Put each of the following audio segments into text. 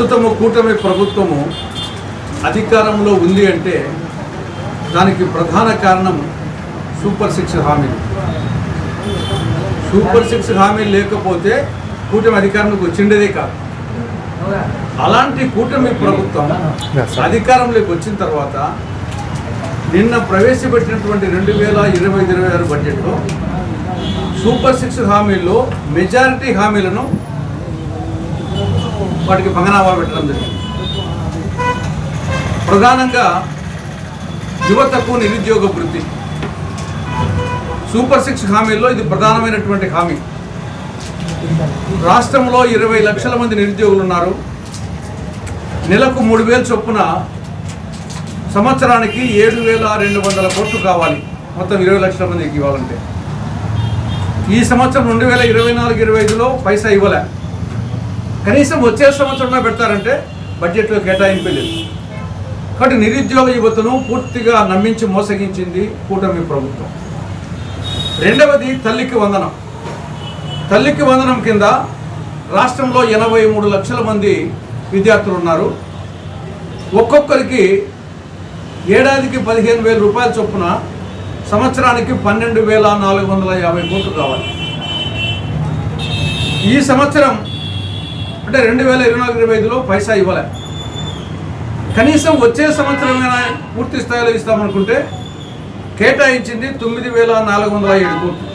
ప్రస్తుతము కూటమి ప్రభుత్వము అధికారంలో ఉంది అంటే దానికి ప్రధాన కారణం సూపర్ సిక్స్ హామీలు. సూపర్ సిక్స్ హామీలు లేకపోతే కూటమి అధికారంలోకి వచ్చిండేదే కాదు. అలాంటి కూటమి ప్రభుత్వం అధికారంలోకి వచ్చిన తర్వాత నిన్న ప్రవేశపెట్టినటువంటి రెండు వేల ఇరవై ఇరవై ఆరు బడ్జెట్లో సూపర్ సిక్స్ హామీల్లో మెజారిటీ హామీలను వాటికి పంగనామా పెట్టడం జరిగింది. ప్రధానంగా యువతకు నిరుద్యోగ వృత్తి. సూపర్ సిక్స్ హామీల్లో ఇది ప్రధానమైనటువంటి హామీ. రాష్ట్రంలో ఇరవై లక్షల మంది నిరుద్యోగులు ఉన్నారు. నెలకు మూడు వేలు చొప్పున సంవత్సరానికి ఏడు వేల రెండు వందల కోట్లు కావాలి. మొత్తం ఇరవై లక్షల మందికి ఇవ్వాలంటే. ఈ సంవత్సరం రెండు వేల ఇరవై నాలుగు ఇరవై ఐదులో పైసా ఇవ్వలే. కనీసం వచ్చే సంవత్సరంలో పెడతారంటే బడ్జెట్లో కేటాయింపు లేదు. కాబట్టి నిరుద్యోగ యువతను పూర్తిగా నమ్మించి మోసగించింది కూటమి ప్రభుత్వం. రెండవది తల్లికి వందనం. తల్లికి వందనం కింద రాష్ట్రంలో ఎనభై మూడు లక్షల మంది విద్యార్థులు ఉన్నారు. ఒక్కొక్కరికి ఏడాదికి పదిహేను వేల రూపాయల చొప్పున సంవత్సరానికి పన్నెండు వేల నాలుగు వందల యాభై కోట్లు కావాలి ఈ సంవత్సరం అంటే రెండు వేల ఇరవై నాలుగు ఇరవై ఐదులో పైసా ఇవ్వలే. కనీసం వచ్చే సంవత్సరమైనా పూర్తి స్థాయిలో ఇస్తామనుకుంటే కేటాయించింది తొమ్మిది వేల నాలుగు వందల ఏడు కోట్లు.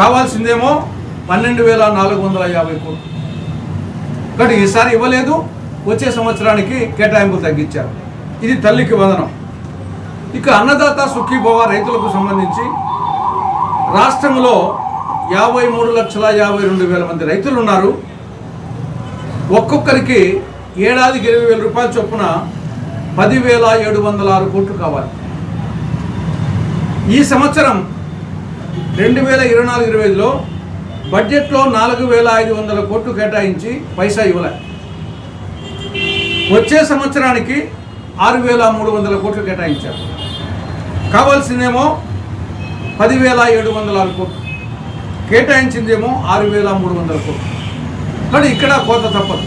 కావాల్సిందేమో పన్నెండు వేల నాలుగు వందల యాభై కోట్లు. కాబట్టి ఈసారి ఇవ్వలేదు వచ్చే సంవత్సరానికి కేటాయింపులు తగ్గించారు. ఇది తల్లికి వదనం. ఇక అన్నదాత సుఖీభవ రైతులకు సంబంధించి రాష్ట్రంలో యాభై మూడు లక్షల యాభై రెండు వేల మంది రైతులు ఉన్నారు. ఒక్కొక్కరికి ఏడాదికి ఇరవై వేల రూపాయల చొప్పున పదివేల ఏడు వందల ఆరు కోట్లు కావాలి. ఈ సంవత్సరం రెండు వేల ఇరవై నాలుగు ఇరవై ఐదులో బడ్జెట్లో నాలుగు వేల ఐదు వందల కోట్లు కేటాయించి పైసా ఇవ్వలే. వచ్చే సంవత్సరానికి ఆరు వేల మూడు వందల కోట్లు కేటాయించారు. కావాల్సిందేమో పదివేల ఏడు వందల ఆరు కోట్లు. కేటాయించిందేమో ఆరు వేల మూడు వందల కోట్లు. కానీ ఇక్కడ కోత తప్పదు.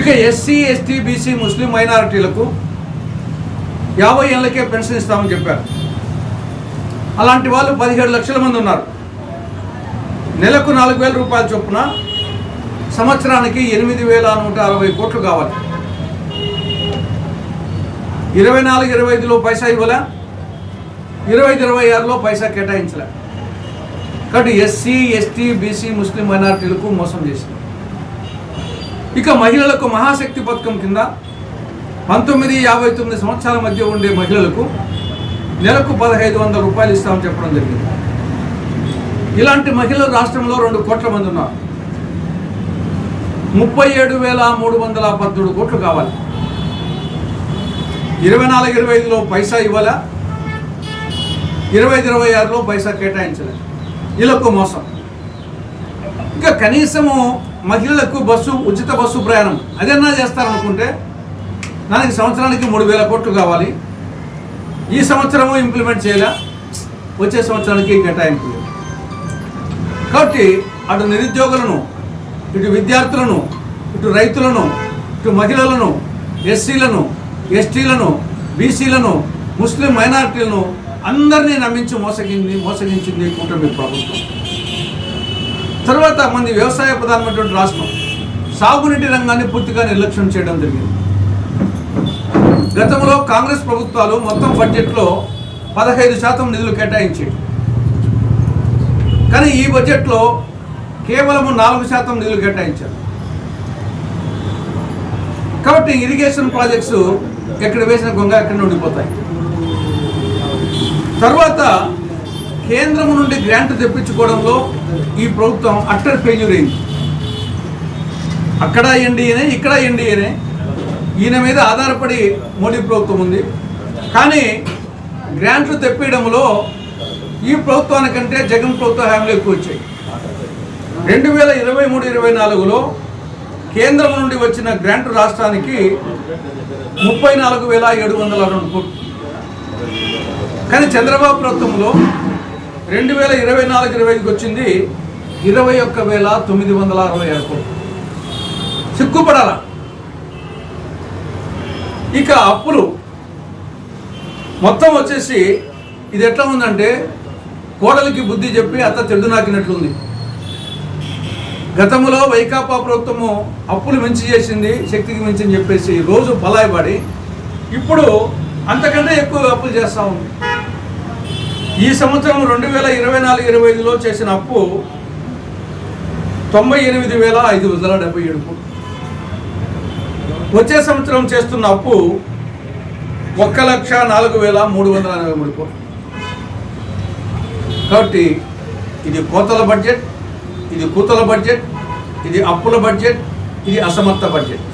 ఇక ఎస్సీ ఎస్టీ బీసీ ముస్లిం మైనారిటీలకు యాభై ఏళ్ళకే పెన్షన్ ఇస్తామని చెప్పారు. అలాంటి వాళ్ళు పదిహేడు లక్షల మంది ఉన్నారు. నెలకు నాలుగు వేల రూపాయల చొప్పున సంవత్సరానికి ఎనిమిది వేల నూట అరవై కోట్లు కావాలి. ఇరవై నాలుగు ఇరవై ఐదులో పైసా ఇవ్వలే. ఇరవై ఐదు ఇరవై ఆరులో పైసా కేటాయించలే. కాబట్టి ఎస్సీ ఎస్టీ బీసీ ముస్లిం మైనార్టీలకు మోసం చేసింది. ఇక మహిళలకు మహాశక్తి పథకం కింద పంతొమ్మిది యాభై తొమ్మిది సంవత్సరాల మధ్య ఉండే మహిళలకు నెలకు పదహైదు వందల రూపాయలు ఇస్తామని చెప్పడం జరిగింది. ఇలాంటి మహిళలు రాష్ట్రంలో రెండు కోట్ల మంది ఉన్నారు. ముప్పై ఏడు వేల మూడు వందల పద్దెనిమిది కోట్లు కావాలి. ఇరవై నాలుగు ఇరవై ఐదులో పైసా ఇవ్వాలా? ఇరవై ఐదు ఇరవై ఆరులో పైసా కేటాయించలేదు వీళ్ళకు మోసం. ఇంకా కనీసము మహిళలకు బస్సు ఉచిత బస్సు ప్రయాణం. అదన్నా చేస్తారనుకుంటే దానికి సంవత్సరానికి మూడు వేల కోట్లు కావాలి. ఈ సంవత్సరము ఇంప్లిమెంట్ చేయలే. వచ్చే సంవత్సరానికి కేటాయింపు కాబట్టి అటు నిరుద్యోగులను ఇటు విద్యార్థులను ఇటు రైతులను ఇటు మహిళలను ఎస్సీలను ఎస్టీలను బీసీలను ముస్లిం మైనారిటీలను అందరినీ నమ్మించి మోసగింది మోసగించింది కూటమి ప్రభుత్వం తర్వాత మంది వ్యవసాయ ప్రధానమైనటువంటి రాష్ట్రం సాగునీటి రంగాన్ని పూర్తిగా నిర్లక్ష్యం చేయడం జరిగింది. గతంలో కాంగ్రెస్ ప్రభుత్వాలు మొత్తం బడ్జెట్లో పదహైదు శాతం నిధులు కేటాయించేవి. కానీ ఈ బడ్జెట్లో కేవలం నాలుగు శాతం నిధులు కేటాయించారు. కాబట్టి ఇరిగేషన్ ప్రాజెక్ట్స్ ఎక్కడ వేసిన గొంగ ఎక్కడ ఉండిపోతాయి. తర్వాత కేంద్రం నుండి గ్రాంట్ తెప్పించుకోవడంలో ఈ ప్రభుత్వం అట్టర్ ఫెయిల్యూర్ అయింది. అక్కడ ఎన్డీఏనే ఇక్కడ ఎన్డీఏనే ఈయన మీద ఆధారపడి మోడీ ప్రభుత్వం ఉంది. కానీ గ్రాంట్లు తెప్పించడంలో ఈ ప్రభుత్వానికంటే జగన్ ప్రభుత్వ హామీలు ఎక్కువ వచ్చాయి. రెండు వేల ఇరవై మూడు ఇరవై నాలుగులో కేంద్రం నుండి వచ్చిన గ్రాంట్ రాష్ట్రానికి ముప్పై నాలుగు వేల ఏడు వందల రెండు కోట్లు. కానీ చంద్రబాబు ప్రభుత్వంలో రెండు వేల ఇరవై నాలుగు ఇరవై ఐదుకి వచ్చింది ఇరవై ఒక్క వేల తొమ్మిది వందల అరవై ఆరు కోట్లు. సిగ్గుపడాల. ఇక అప్పులు మొత్తం వచ్చేసి ఇది ఎట్లా ఉందంటే కోడలికి బుద్ధి చెప్పి అత్త తెడ్డు నాకినట్లుంది. గతంలో వైకాపా ప్రభుత్వము అప్పులు మించి చేసింది శక్తికి మించి అని చెప్పేసి రోజు బలాయపడి ఇప్పుడు అంతకంటే ఎక్కువ అప్పులు చేస్తూ. ఉంది ఈ సంవత్సరం రెండు వేల ఇరవై నాలుగు ఇరవై ఐదులో చేసిన అప్పు తొంభై ఎనిమిది వేల ఐదు వందల డెబ్బై ఏడు కోట్లు. వచ్చే సంవత్సరం చేస్తున్న అప్పు ఒక్క లక్ష నాలుగు వేల మూడు వందల ఎనభై మూడు కోట్లు కాబట్టి ఇది కోతల బడ్జెట్ ఇది కూతల బడ్జెట్ ఇది అప్పుల బడ్జెట్ ఇది అసమర్థ బడ్జెట్.